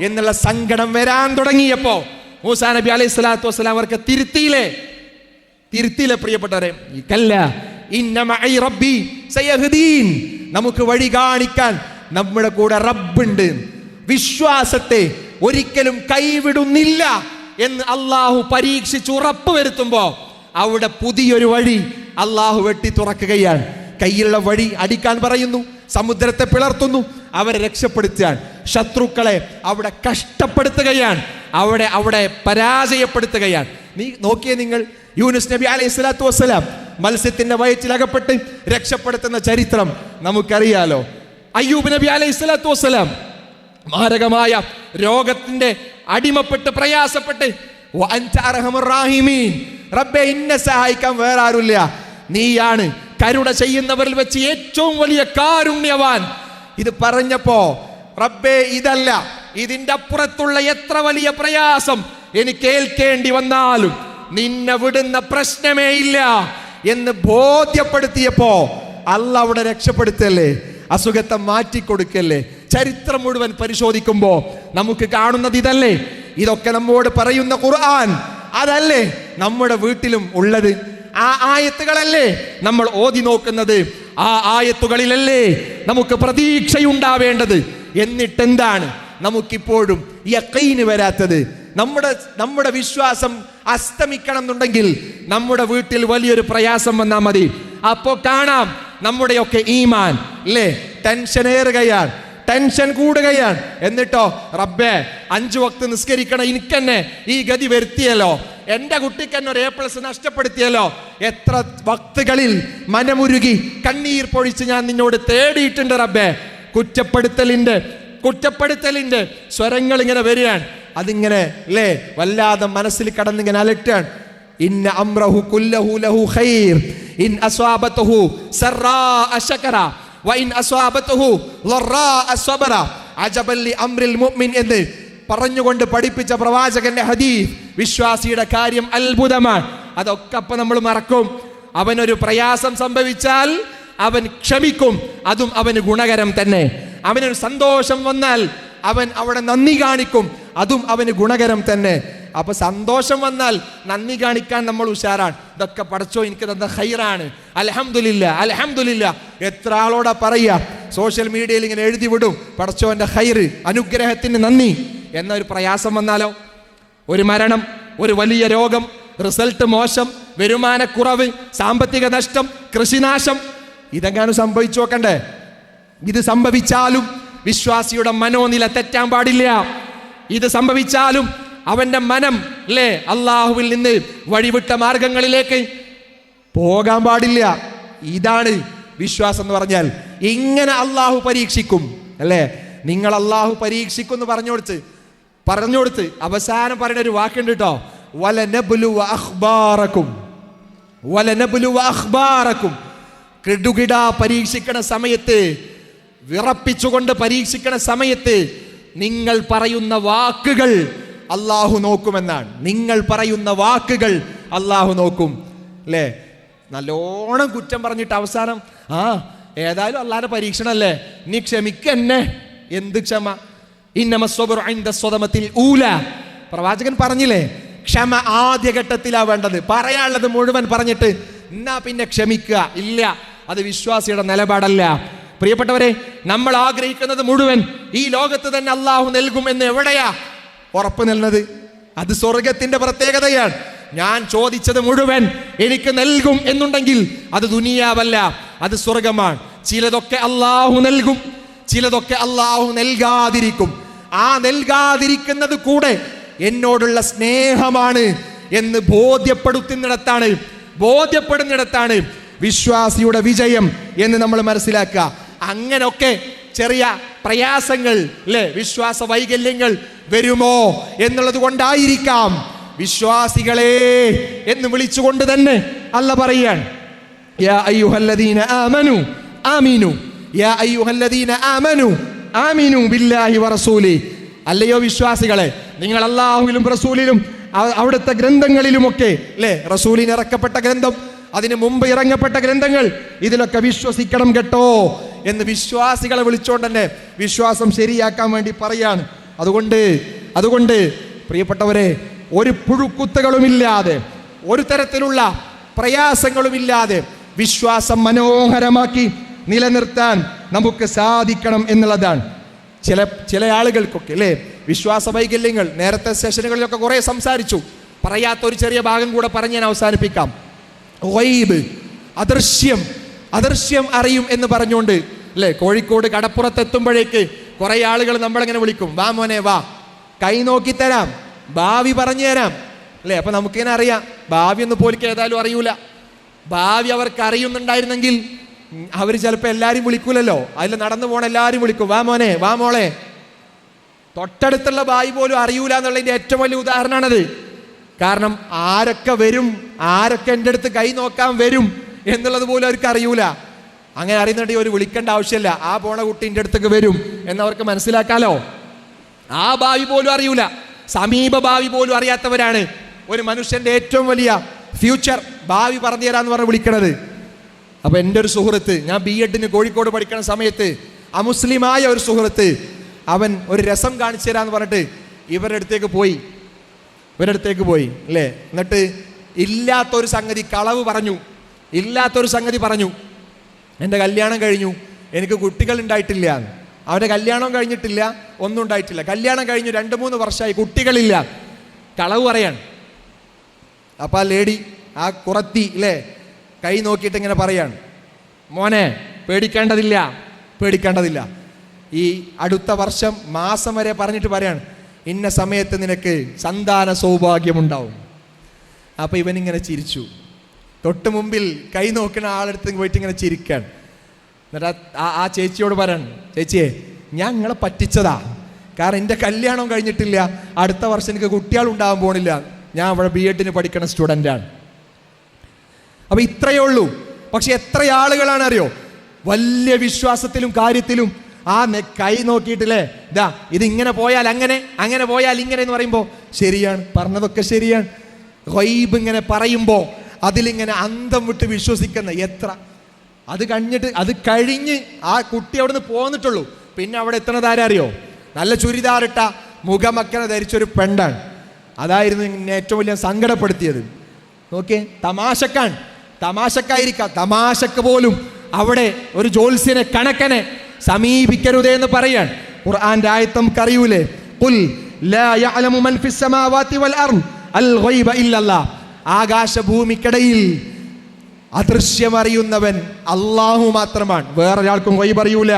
എന്നുള്ള സങ്കടം വരാൻ തുടങ്ങിയപ്പോ മൂസ നബി അലൈഹി സ്വലാത്തു വസ്സലാം അവർക്ക് തിരുത്തിയില്ലേ? തിരുത്തിയില്ലേ പ്രിയപ്പെട്ടവരെ? കല്ല റബ്ബി നമുക്ക് വഴി കാണിക്കാൻ നമ്മുടെ കൂടെ റബ്ബുണ്ട്. വിശ്വാസത്തെ ഒരിക്കലും കൈവിടുന്നില്ല എന്ന് അള്ളാഹു പരീക്ഷിച്ച് ഉറപ്പ് വരുത്തുമ്പോ അവിടെ പുതിയൊരു വഴി അള്ളാഹു വെട്ടി തുറക്കുകയാണ്. കയ്യിലുള്ള വഴി അടിക്കാൻ പറയുന്നു സമുദ്രത്തെ പിളർത്തുന്നു അവരെ രക്ഷപ്പെടുത്തുകയാണ്. ശത്രുക്കളെ അവിടെ കഷ്ടപ്പെടുത്തുകയാണ് അവിടെ അവിടെ പരാജയപ്പെടുത്തുകയാണ്. നീ നോക്കിയേ നിങ്ങൾ യൂനുസ് നബി അലൈഹി സ്വലാത്തു വസ്സലാം മത്സ്യത്തിന്റെ വയറ്റിലകപ്പെട്ട് രക്ഷപ്പെടുത്തുന്ന ചരിത്രം നമുക്കറിയാലോ. അയ്യൂബ് നബി അലൈഹി സ്വലാത്തു വസ്സലാം മാരകമായ രോഗത്തിന്റെ അടിമപ്പെട്ട് പ്രയാസപ്പെട്ട്. റബ്ബേ ഇന്നെ സഹായിക്കാൻ വേറെ ആരുമില്ല നീയാണ് കരുണ ചെയ്യുന്നവരിൽ വെച്ച് ഏറ്റവും വലിയ കാരുണ്യവാൻ. ഇത് പറഞ്ഞപ്പോ റബ്ബേ ഇതല്ല. ഇതിന്റെ അപ്പുറത്തുള്ള എത്ര വലിയ പ്രയാസം എനിക്ക് ഏൽക്കേണ്ടി വന്നാലും നിന്നെ വിടുന്ന പ്രശ്നമേ ഇല്ല എന്ന് ബോധ്യപ്പെടുത്തിയപ്പോ അല്ല അവിടെ രക്ഷപ്പെടുത്തല്ലേ? അസുഖത്തെ മാറ്റിക്കൊടുക്കല്ലേ? ചരിത്രം മുഴുവൻ പരിശോധിക്കുമ്പോൾ നമുക്ക് കാണുന്നത് ഇതല്ലേ? ഇതൊക്കെ നമ്മോട് പറയുന്ന ഖുർആൻ അതല്ലേ നമ്മുടെ വീട്ടിലും ഉള്ളത്? ആ ആയത്തുകളല്ലേ നമ്മൾ ഓതി നോക്കുന്നത്? ആ ആയത്തുകളിലല്ലേ നമുക്ക് പ്രതീക്ഷയുണ്ടാവേണ്ടത്? എന്നിട്ടെന്താണ് നമുക്കിപ്പോഴും യക്കൈന് വരാത്തത്? നമ്മുടെ നമ്മുടെ വിശ്വാസം അസ്തമിക്കണം എന്നുണ്ടെങ്കിൽ നമ്മുടെ വീട്ടിൽ വലിയൊരു പ്രയാസം വന്നാൽ മതി. അപ്പോ കാണാം നമ്മുടെയൊക്കെ ഈമാൻ അല്ലേ ടെൻഷൻ ഏറുകയാണ് ടെൻഷൻ കൂടുകയാണ്. എന്നിട്ടോ റബ്ബേ അഞ്ചു വക്ത് നിസ്കരിക്കണം എനിക്കെന്നെ ഈ ഗതി വരുത്തിയല്ലോ. എന്റെ കുട്ടിക്ക് എന്നെ ഒരു എ പ്ലസ് നഷ്ടപ്പെടുത്തിയല്ലോ. എത്ര വക്തുകളിൽ മനമുരുകി കണ്ണീർ പൊഴിച്ച് ഞാൻ നിന്നോട് തേടിയിട്ടുണ്ട് റബ്ബേ. കുറ്റപ്പെടുത്തലിന്റെ കുറ്റപ്പെടുത്തലിന്റെ സ്വരങ്ങൾ ഇങ്ങനെ വരികയാണ്. അതിങ്ങനെ അല്ലേ വല്ലാതെ മനസ്സിൽ കടന്നിങ്ങനെ അലട്ടാണ് ഇന്ന അമ്രഹു കുല്ലഹു ലഹു ഖൈർ ഇൻ അസ്വാബത്തുഹു സറാ അശകറ വഇൻ അസ്വാബത്തുഹു ലറാ അസ്വബറ അജബല്ലി അംറിൽ മുഅ്മിൻ എന്ന് പറഞ്ഞുകൊണ്ട് പഠിപ്പിച്ച പ്രവാചകന്റെ ഹദീസ് വിശ്വാസിയുടെ കാര്യം അത്ഭുതമാണ്. അതൊക്കെ അപ്പൊ നമ്മൾ മറക്കും. അവനൊരു പ്രയാസം സംഭവിച്ചാൽ അവൻ ക്ഷമിക്കും. അതും അവന് ഗുണകരം തന്നെ. അവനൊരു സന്തോഷം വന്നാൽ അവൻ അവിടെ നന്ദി കാണിക്കും. അതും അവന് ഗുണകരം തന്നെ. അപ്പൊ സന്തോഷം വന്നാൽ നന്ദി കാണിക്കാൻ നമ്മൾ ഉഷാറാണ്. ഇതൊക്കെ പഠിച്ചോ എനിക്ക് തന്ന ഹൈറാണ്. അലഹമില്ല അലഹമില്ല എത്ര ആളോടാ പറയുക സോഷ്യൽ മീഡിയയിൽ ഇങ്ങനെ എഴുതി വിടും. പടച്ചോന്റെ ഹൈറ് അനുഗ്രഹത്തിന് നന്ദി. എന്നൊരു പ്രയാസം വന്നാലോ? ഒരു മരണം ഒരു വലിയ രോഗം റിസൾട്ട് മോശം വരുമാനക്കുറവ് സാമ്പത്തിക നഷ്ടം കൃഷിനാശം. ഇതെങ്ങാനും സംഭവിച്ചു നോക്കണ്ടേ? ഇത് സംഭവിച്ചാലും വിശ്വാസിയുടെ മനോനില തെറ്റാൻ പാടില്ല. ഇത് സംഭവിച്ചാലും അവന്റെ മനം അല്ലേ അള്ളാഹുവിൽ നിന്ന് വഴിവിട്ട മാർഗങ്ങളിലേക്ക് പോകാൻ പാടില്ല. ഇതാണ് വിശ്വാസം എന്ന് പറഞ്ഞാൽ ഇങ്ങനെ അള്ളാഹു പരീക്ഷിക്കും അല്ലേ? നിങ്ങൾ അള്ളാഹു പരീക്ഷിക്കും എന്ന് പറഞ്ഞു കൊടുത്ത് പറഞ്ഞു കൊടുത്ത് അവസാനം പറയുന്ന ഒരു വാക്കുണ്ട് കേട്ടോ. വല നബ്ലു അഖ്ബാറക്കും വല നബ്ലു അഖ്ബാറക്കും കിടുകിട പരീക്ഷിക്കണ സമയത്ത് വിറപ്പിച്ചുകൊണ്ട് പരീക്ഷിക്കണ സമയത്ത് നിങ്ങൾ പറയുന്ന വാക്കുകൾ അള്ളാഹു നോക്കുമെന്നാണ്. നിങ്ങൾ പറയുന്ന വാക്കുകൾ അള്ളാഹു നോക്കും. അല്ലേ നല്ലോണം കുറ്റം പറഞ്ഞിട്ട് അവസാനം ആ ഏതായാലും അള്ളാന്റെ പരീക്ഷണല്ലേ? നീ ക്ഷമിക്കന്നെ. എന്ത് ക്ഷമ? ഇന്നമസ്വതമത്തിൽ ഊല. പ്രവാചകൻ പറഞ്ഞില്ലേ ക്ഷമ ആദ്യഘട്ടത്തിലാ വേണ്ടത്. പറയാനുള്ളത് മുഴുവൻ പറഞ്ഞിട്ട് എന്നാ പിന്നെ ക്ഷമിക്കുക? ഇല്ല. അത് വിശ്വാസിയുടെ നിലപാടല്ല. പ്രിയപ്പെട്ടവരെ നമ്മൾ ആഗ്രഹിക്കുന്നത് മുഴുവൻ ഈ ലോകത്ത് തന്നെ അള്ളാഹു നൽകും എന്ന് എവിടെയാ? ഉറപ്പ് നൽകുന്നത് അത് സ്വർഗത്തിന്റെ പ്രത്യേകതയാണ്. ഞാൻ ചോദിച്ചത് മുഴുവൻ എനിക്ക് നൽകും എന്നുണ്ടെങ്കിൽ അത് ദുനിയാവല്ല അത് സ്വർഗമാണ് ചിലതൊക്കെ അള്ളാഹു നൽകും ചിലതൊക്കെ അള്ളാഹു നൽകാതിരിക്കും. ആ നൽകാതിരിക്കുന്നത് കൂടെ എന്നോടുള്ള സ്നേഹമാണ് എന്ന് ബോധ്യപ്പെടുത്തുന്നിടത്താണ് ബോധ്യപ്പെടുന്നിടത്താണ് വിശ്വാസിയുടെ വിജയം എന്ന് നമ്മൾ മനസ്സിലാക്കുക. അങ്ങനൊക്കെ ചെറിയ പ്രയാസങ്ങൾ അല്ലെ വിശ്വാസ വൈകല്യങ്ങൾ വരുമോ എന്നുള്ളത് കൊണ്ടായിരിക്കാം വിശ്വാസികളെ എന്ന് വിളിച്ചുകൊണ്ട് തന്നെ അല്ല പറയാൻ. യാ അയ്യുഹല്ലദീന യാ അയ്യുഹല്ലദീന ബില്ലാഹി വറസൂലി അല്ലയോ വിശ്വാസികളെ നിങ്ങൾ അള്ളാഹുവിലും റസൂലിലും അവിടുത്തെ ഗ്രന്ഥങ്ങളിലുമൊക്കെ അല്ലേ റസൂലിന് ഇറക്കപ്പെട്ട ഗ്രന്ഥം അതിന് മുമ്പ് ഇറങ്ങപ്പെട്ട ഗ്രന്ഥങ്ങൾ ഇതിലൊക്കെ വിശ്വസിക്കണം കേട്ടോ എന്ന് വിശ്വാസികളെ വിളിച്ചുകൊണ്ട് തന്നെ വിശ്വാസം ശരിയാക്കാൻ വേണ്ടി പറയാണ്. അതുകൊണ്ട് അതുകൊണ്ട് പ്രിയപ്പെട്ടവരെ ഒരു പുഴുക്കുത്തുകളുമില്ലാതെ ഒരു തരത്തിലുള്ള പ്രയാസങ്ങളുമില്ലാതെ വിശ്വാസം മനോഹരമാക്കി നിലനിർത്താൻ നമുക്ക് സാധിക്കണം എന്നുള്ളതാണ്. ചില ചില ആളുകൾക്കൊക്കെ അല്ലേ? വിശ്വാസ വൈകല്യങ്ങൾ നേരത്തെ സെഷനുകളിലൊക്കെ കുറേ സംസാരിച്ചു. പറയാത്ത ഒരു ചെറിയ ഭാഗം കൂടെ പറഞ്ഞ് ഞാൻ അവസാനിപ്പിക്കാം. വൈബ് അദൃശ്യം അദൃശ്യം അറിയും എന്ന് പറഞ്ഞുകൊണ്ട് അല്ലേ? കോഴിക്കോട് കടപ്പുറത്ത് എത്തുമ്പോഴേക്ക് കുറെ ആളുകൾ നമ്മളിങ്ങനെ വിളിക്കും? വാ മോനെ വാ. കൈ നോക്കി തരാം. ഭാവി പറഞ്ഞു തരാം. അല്ലേ? അപ്പൊ നമുക്കിങ്ങനെ അറിയാം. ഭാവി ഒന്ന് പോലിക്ക് ഏതായാലും അറിയൂല. ഭാവി അവർക്ക് അറിയുന്നുണ്ടായിരുന്നെങ്കിൽ അവർ ചിലപ്പോൾ എല്ലാവരും വിളിക്കൂലല്ലോ. അതിൽ നടന്നു പോണ എല്ലാവരും വിളിക്കും. വാ മോനെ വാ മോളെ. തൊട്ടടുത്തുള്ള ഭാവി പോലും അറിയൂല എന്നുള്ളതിന്റെ ഏറ്റവും വലിയ ഉദാഹരണമാണത് കാരണം ആരൊക്കെ വരും ആരൊക്കെ എന്റെ അടുത്ത് കൈ നോക്കാൻ വരും എന്നുള്ളത് പോലും അവർക്ക് അറിയൂല. അങ്ങനെ അറിയുന്നുണ്ടെങ്കിൽ ഒരു വിളിക്കേണ്ട ആവശ്യമില്ല. ആ പോണ കുട്ടി എന്റെ അടുത്തേക്ക് വരും എന്നവർക്ക് മനസ്സിലാക്കാലോ? ആ ഭാവി പോലും അറിയൂല. സമീപ ഭാവി പോലും അറിയാത്തവരാണ് ഒരു മനുഷ്യന്റെ ഏറ്റവും വലിയ ഫ്യൂച്ചർ ഭാവി പറഞ്ഞു തരാന്ന് പറഞ്ഞ് വിളിക്കണത്. അപ്പൊ എന്റെ ഒരു സുഹൃത്ത് ഞാൻ ബി എഡിന് കോഴിക്കോട് പഠിക്കുന്ന സമയത്ത് അമുസ്ലിമായ ഒരു സുഹൃത്ത് അവൻ ഒരു രസം കാണിച്ചു തരാന്ന് പറഞ്ഞിട്ട് ഇവരുടെ അടുത്തേക്ക് പോയി. ഇവരുടെ അടുത്തേക്ക് പോയി അല്ലേ? എന്നിട്ട് ഇല്ലാത്തൊരു സംഗതി കളവ് പറഞ്ഞു. ഇല്ലാത്തൊരു സംഗതി പറഞ്ഞു. എന്റെ കല്യാണം കഴിഞ്ഞു. എനിക്ക് കുട്ടികൾ ഉണ്ടായിട്ടില്ല. അവന്റെ കല്യാണം കഴിഞ്ഞിട്ടില്ല. ഒന്നും ഉണ്ടായിട്ടില്ല. കല്യാണം കഴിഞ്ഞു രണ്ട് മൂന്ന് വർഷമായി കുട്ടികളില്ല. കളവ് പറയാണ്. അപ്പം ആ ലേഡി ആ കുറത്തി അല്ലേ കൈ നോക്കിയിട്ട് ഇങ്ങനെ പറയാണ്. മോനെ പേടിക്കേണ്ടതില്ല. പേടിക്കേണ്ടതില്ല. ഈ അടുത്ത വർഷം മാസം വരെ പറഞ്ഞിട്ട് പറയാണ്. ഇന്ന സമയത്ത് നിനക്ക് സന്താന സൗഭാഗ്യമുണ്ടാവും അപ്പം ഇവനിങ്ങനെ ചിരിച്ചു. തൊട്ട് മുമ്പിൽ കൈ നോക്കുന്ന ആളെടുത്ത് പോയിട്ട് ഇങ്ങനെ ചിരിക്കാൻ എന്നിട്ട് ആ- ആ- ചേച്ചിയോട് പറയണം ചേച്ചിയെ ഞാൻ നിങ്ങളെ പറ്റിച്ചതാ. കാരണം എന്റെ കല്യാണം കഴിഞ്ഞിട്ടില്ല. അടുത്ത വർഷം എനിക്ക് കുട്ടികൾ ഉണ്ടാകാൻ പോണില്ല. ഞാൻ അവിടെ ബി എഡിന് പഠിക്കുന്ന സ്റ്റുഡന്റാണ് അപ്പോൾ ഇത്രയേ ഉള്ളൂ. പക്ഷെ എത്ര ആളുകളാണ് അറിയോ? വലിയ വിശ്വാസത്തിലും കാര്യത്തിലും ആ കൈ നോക്കിയിട്ടില്ലേ? ഇതാ ഇതിങ്ങനെ പോയാൽ അങ്ങനെ അങ്ങനെ പോയാൽ ഇങ്ങനെ എന്ന് പറയുമ്പോൾ ശരിയാണ് പറഞ്ഞതൊക്കെ ശരിയാണ്. ഇങ്ങനെ പറയുമ്പോൾ അതിലിങ്ങനെ അന്തം വിട്ട് വിശ്വസിക്കുന്ന എത്ര? അത് കഴിഞ്ഞിട്ട് അത് കഴിഞ്ഞ് ആ കുട്ടി അവിടെ നിന്ന് പോന്നിട്ടുള്ളൂ. പിന്നെ അവിടെ എത്തണത് ആരറിയോ? നല്ല ചുരിദാറിട്ട മുഖമക്കനെ ധരിച്ചൊരു പെണ്ണാണ്. അതായിരുന്നു എന്നെ ഏറ്റവും വലിയ സങ്കടപ്പെടുത്തിയത്. നോക്കിയേ തമാശക്കാൻ തമാശക്കായിരിക്കാം. തമാശക്ക് പോലും അവിടെ ഒരു ജോത്സ്യനെ കണക്കനെ സമീപിക്കരുതേ എന്ന് പറയാൻ ഖുർആന്റെ ആയത്ത് കറിയൂലേ ഖുൽ ലാ മൻ വൽ ഇല്ലല്ലാഹ്. ആകാശഭൂമിക്കിടയിൽ അദൃശ്യമറിയുന്നവൻ അള്ളാഹു മാത്രമാണ്. വേറൊരാൾക്കും വൈ പറയൂല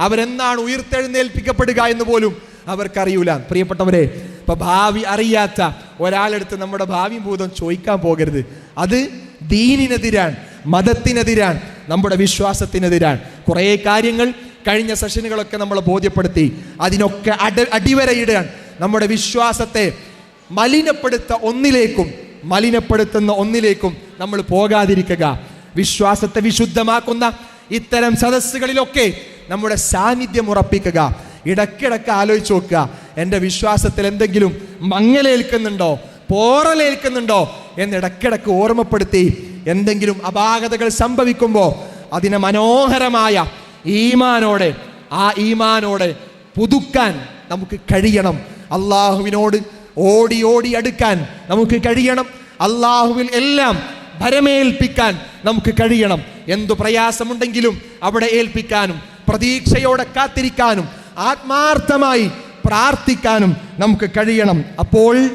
അവരെന്നാണ് ഉയർത്തെഴുന്നേൽപ്പിക്കപ്പെടുക എന്ന് പോലും അവർക്കറിയൂല. പ്രിയപ്പെട്ടവരെ ഇപ്പൊ ഭാവി അറിയാത്ത ഒരാളെടുത്ത് നമ്മുടെ ഭാവി ഭൂതം ചോദിക്കാൻ പോകരുത്. അത് ദീനിനെതിരാണ് മതത്തിനെതിരാണ് നമ്മുടെ വിശ്വാസത്തിനെതിരാണ്. കുറേ കാര്യങ്ങൾ കഴിഞ്ഞ സെഷനുകളൊക്കെ നമ്മളെ ബോധ്യപ്പെടുത്തി. അതിനൊക്കെ അട അടിവരയിടാൻ നമ്മുടെ വിശ്വാസത്തെ മലിനപ്പെടുത്ത ഒന്നിലേക്കും മലിനപ്പെടുത്തുന്ന ഒന്നിലേക്കും നമ്മൾ പോകാതിരിക്കുക. വിശ്വാസത്തെ വിശുദ്ധമാക്കുന്ന ഇത്തരം സദസ്സുകളിലൊക്കെ നമ്മുടെ സാന്നിധ്യം ഉറപ്പിക്കുക. ഇടയ്ക്കിടയ്ക്ക് ആലോചിച്ച് നോക്കുക എന്റെ വിശ്വാസത്തിൽ എന്തെങ്കിലും മങ്ങലേൽക്കുന്നുണ്ടോ പോറലേൽക്കുന്നുണ്ടോ എന്ന് ഇടയ്ക്കിടയ്ക്ക് ഓർമ്മപ്പെടുത്തി എന്തെങ്കിലും അപാകതകൾ സംഭവിക്കുമ്പോൾ അതിനെ മനോഹരമായ ഈമാനോടെ ആ ഈമാനോടെ പുതുക്കാൻ നമുക്ക് കഴിയണം. അള്ളാഹുവിനോട് ഓടി ഓടി അടുക്കാൻ നമുക്ക് കഴിയണം. അള്ളാഹുവിൽ എല്ലാം ഭരമേൽപ്പിക്കാൻ നമുക്ക് കഴിയണം. എന്തു പ്രയാസമുണ്ടെങ്കിലും അവിടെ ഏൽപ്പിക്കാനും പ്രതീക്ഷയോടെ കാത്തിരിക്കാനും ആത്മാർത്ഥമായി പ്രാർത്ഥിക്കാനും നമുക്ക് കഴിയണം. അപ്പോൾ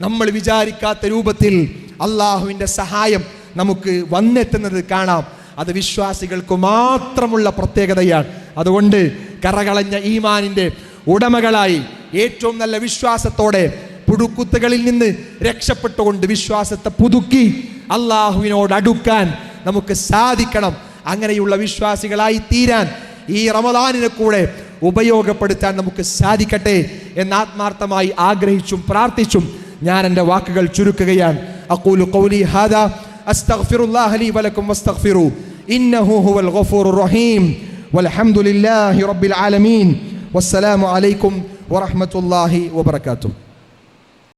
നമ്മൾ വിചാരിക്കാത്ത രൂപത്തിൽ അള്ളാഹുവിന്റെ സഹായം നമുക്ക് വന്നെത്തുന്നത് കാണാം. അത് വിശ്വാസികൾക്ക് മാത്രമുള്ള പ്രത്യേകതയാണ്. അതുകൊണ്ട് കറകളഞ്ഞ ഈമാനിന്റെ ഉടമകളായി ഏറ്റവും നല്ല വിശ്വാസത്തോടെ പുടുക്കുത്തുകളിൽ നിന്ന് രക്ഷപ്പെട്ടുകൊണ്ട് വിശ്വാസത്തെ പുതുക്കി അള്ളാഹുവിനോട് അടുക്കാൻ നമുക്ക് സാധിക്കണം. അങ്ങനെയുള്ള വിശ്വാസികളായി തീരാൻ ഈ റമദാനിനെ കൂടെ ഉപയോഗപ്പെടുത്താൻ നമുക്ക് സാധിക്കട്ടെ എന്ന് ആത്മാർത്ഥമായി ആഗ്രഹിച്ചും പ്രാർത്ഥിച്ചും ഞാൻ എന്റെ വാക്കുകൾ ചുരുക്കുകയാണ്. അഖൂലു ഖൗലി ഹാദാ അസ്തഗ്ഫിറുല്ലാഹ ലീ വലക്കും വസ്തഗ്ഫിറു. ഇന്നഹു ഹുവൽ ഗഫൂറുർ റഹീം. വൽഹംദുലില്ലാഹി റബ്ബിൽ ആലമീൻ. വസ്സലാമു അലൈക്കും വറഹ്മത്തുള്ളാഹി വബറകാതുഹു